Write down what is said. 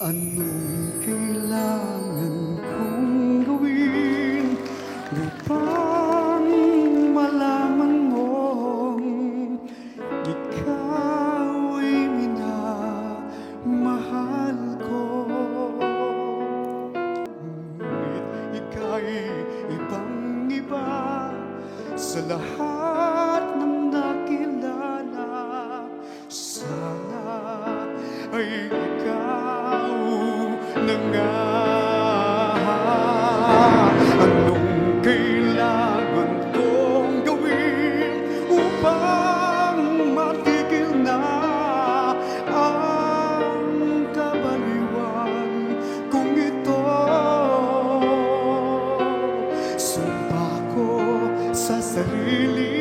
Anong kailangan kong gawin upang malaman mong ikaw ay minamahal ko? Ngunit ika'y ibang-iba sa lahat ng nakilala. Sana ay ikaw na nga Anong kailangan kong gawin upang matigil na ang kabaliwan kung ito? Sumpa ko sa sarili